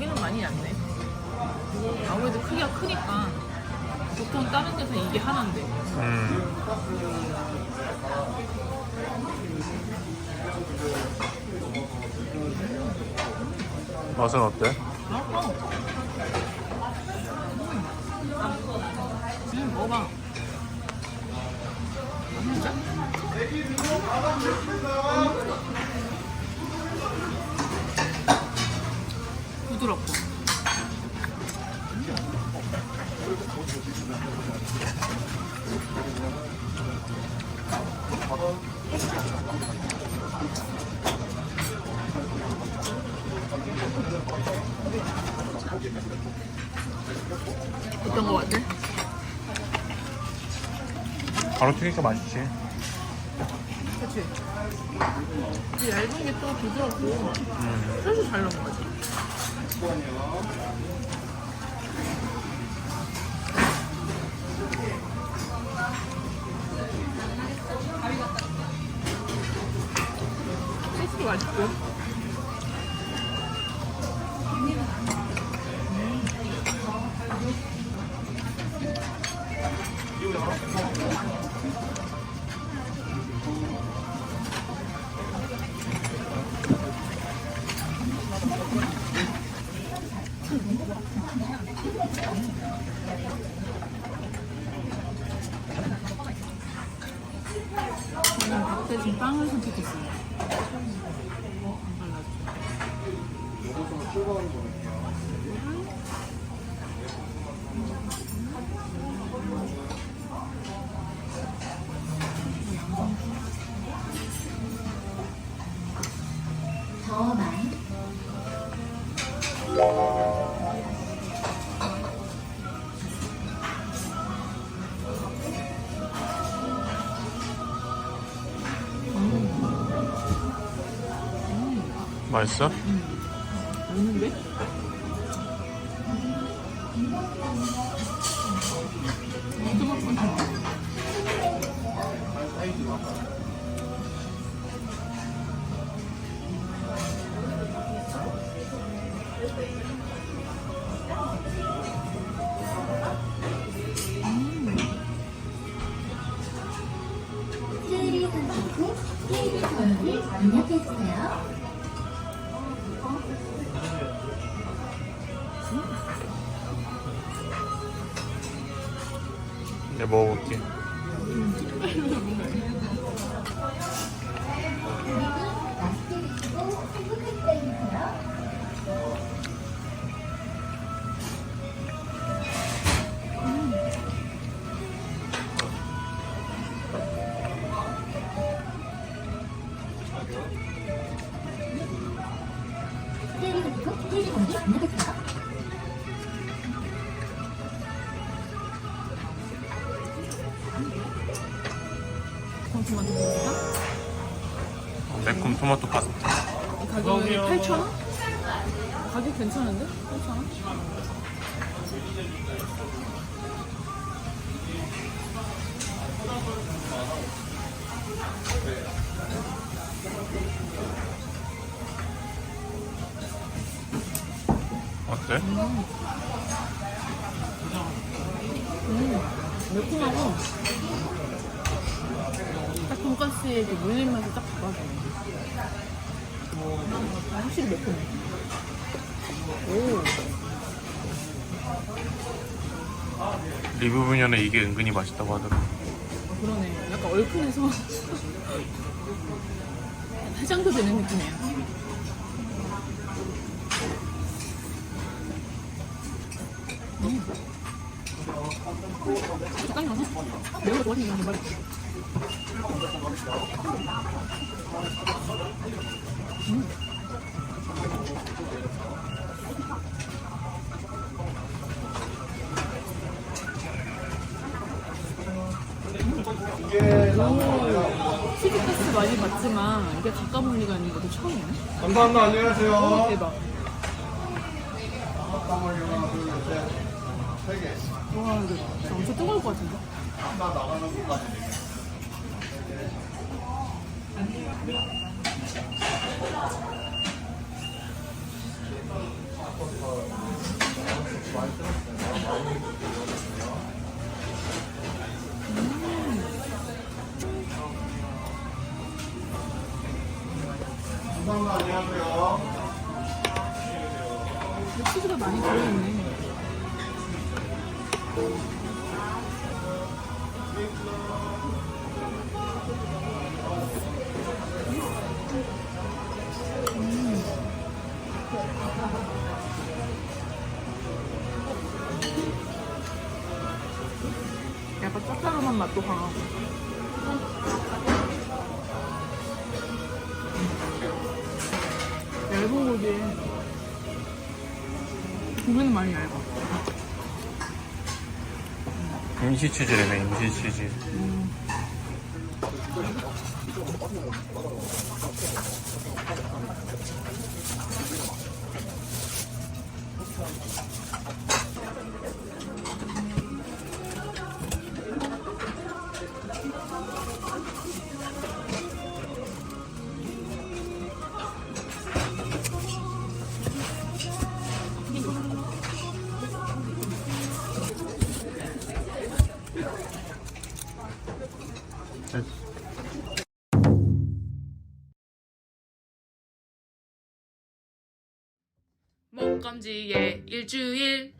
고기는 많이 얇네. 아무래도 크기가 크니까 보통 다른 데서 이게 하나인데 음. 맛은 어때? 맛있어. 음, 먹어봐. 진짜? 부드럽고. 어떤 거 같아? 바로 튀니까 맛있지. 그치? 이 얇은 게 또 부드럽고 음. 그래서 잘 넘어가지 소스도 맛있고 저는 밥 대신 빵을 선택했어요 안 발라줘 더 맛있어? 없는데? 내 먹어볼게. 방송만 듣는다? 매콤 토마토 파스타. 가격이 8,000원? 가격 괜찮은데? 8,000원? 어때? 음, 매콤하고 딱 돈가스의 그 물린 맛이 딱 잡아주네. 아, 확실히 매콤해. 오, 리뷰 분야는 이게 은근히 맛있다고 하더라고. 그러네. 약간 얼큰해서 해장도 되는 느낌이야. 음. 딱 나서 매운 거 좋아하시는 분 말이야. 치즈가스 많이 봤지만 이게 가까물리가 있는 것도 처음이네. 감사합니다. 안녕하세요. 오, 대박. 땀을 하나, 둘, 셋, 세 개. 와 이거 진짜 엄청 뜨거울 것 같은데. 감사합니다. 안녕하세요. 치즈가 많이 들어있네. 약간 짭짤한 맛도 강하고. 얇은 고기에 고기는 많이 얇아. 임시 치즈래네 임시 치즈 목감지에 일주일